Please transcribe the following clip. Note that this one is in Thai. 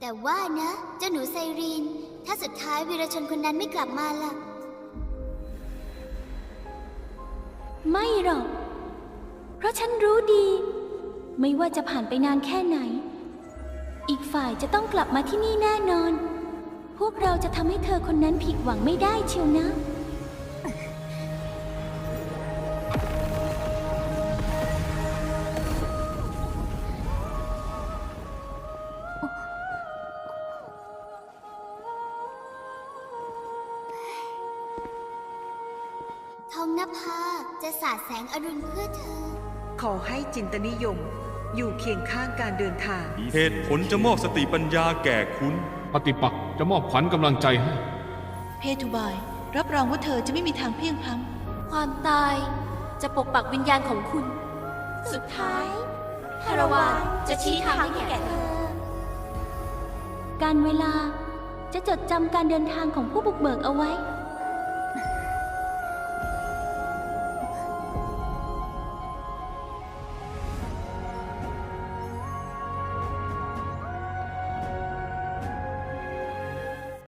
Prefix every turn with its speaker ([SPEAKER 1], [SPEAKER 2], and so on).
[SPEAKER 1] แต่ว่านะ เจ้าหนูไซรีน ถ้าสุดท้ายวีรชนคนนั้นไม่กลับมาล่ะ
[SPEAKER 2] ไม่หรอก เพราะฉันรู้ดี ไม่ว่าจะผ่านไปนานแค่ไหน อีกฝ่ายจะต้องกลับมาที่นี่แน่นอน พวกเราจะทำให้เธอคนนั้นผิดหวังไม่ได้เชียวนะ
[SPEAKER 1] ทองนภาจะสาดแสงอรุณเพื่อเธอ
[SPEAKER 3] ขอให้จินตนิยม อยู่เคียงข้างการเดินทาง
[SPEAKER 4] เหตุผลจะมอบสติปัญญาแก่คุณ
[SPEAKER 5] ปฏิปักษ์จะมอบขวัญกำลังใจให้
[SPEAKER 6] เพทุบาย รับรองว่าเธอจะไม่มีทางเพลียงพล้
[SPEAKER 2] ความตายจะปกปักวิญญาณของคุณ สุดท้ายคารวานจะชี้ทางให้แก่เธอ การเวลาจะจดจำการเดินทางของผู้บุกเบิกเอาไว้